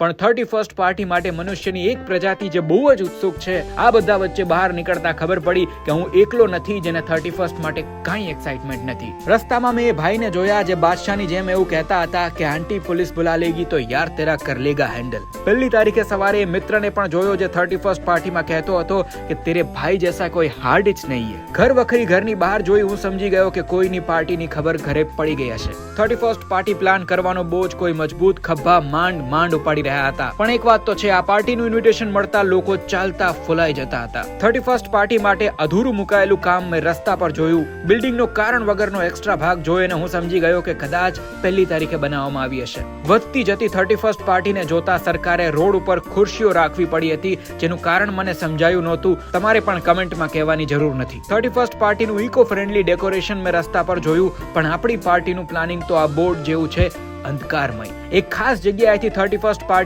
પણ thirty first party માટે મનુષ્યની એક પ્રજાતિ જે બહુ જ ઉત્સુક છે, આ બધા વચ્ચે બહાર નીકળતા ખબર પડી કે હું એકલો નથી જેને થર્ટી ફર્સ્ટ માટે કાંઈ એક્સાઇટમેન્ટ નથી. રસ્તામાં મેં એ ભાઈને જોયા જે બાદશાહની જેમ એવું કહેતા હતા કે, આંટી, પોલીસ બુલા લેગી તો યાર તેરા કર લેગા હેન્ડલ પહેલી તારીખે સવારે મિત્રને પણ જોયો જે થર્ટી ફર્સ્ટ પાર્ટીમાં કહેતો હતો કે, તેરે ભાઈ જેસા કોઈ હાર્ડ જ નહીં ઘર વખરી ઘરની બહાર જોઈ હું સમજી ગયો કે કોઈની પાર્ટીની ખબર ઘરે પડી ગઈ હશે. થર્ટી ફર્સ્ટ પાર્ટી પ્લાન કરવાનો બોજ કોઈ મજબૂત, ખભા, માંડ માંડ ઉપાડી રહ્યા હતા. પણ એક વાત તો છે, આ પાર્ટીનું ઇન્વિટેશન મળતા લોકો ચાલતા ફૂલાઈ જતા હતા. થર્ટી ફર્સ્ટ પાર્ટી માટે અધૂરું મુકાયેલું કામ મેં રસ્તા પર જોયું. બિલ્ડિંગનો કારણ વગરનો એક્સ્ટ્રા ભાગ જોઈને હું સમજી ગયો કે કદાચ પહેલી તારીખે બનાવવામાં આવી હશે. વધતી જતી થર્ટી ફર્સ્ટ પાર્ટીને જોતા સરકારે રોડ ઉપર ખુરશીઓ રાખવી પડી હતી, જેનું કારણ મને સમજાયું નહોતું. તમારે પણ કમેન્ટમાં કહેવાની જરૂર નથી. થર્ટી ફર્સ્ટ પાર્ટીનું ઇકો ફ્રેન્ડલી ડેકોરેશન મેં રસ્તા પર જોયું, પણ આપણી પાર્ટીનું પ્લાનિંગ તો આ બોર્ડ જેવું છે. અંધકારમય. એક ખાસ જગ્યાએથી થર્ટી ફર્સ્ટ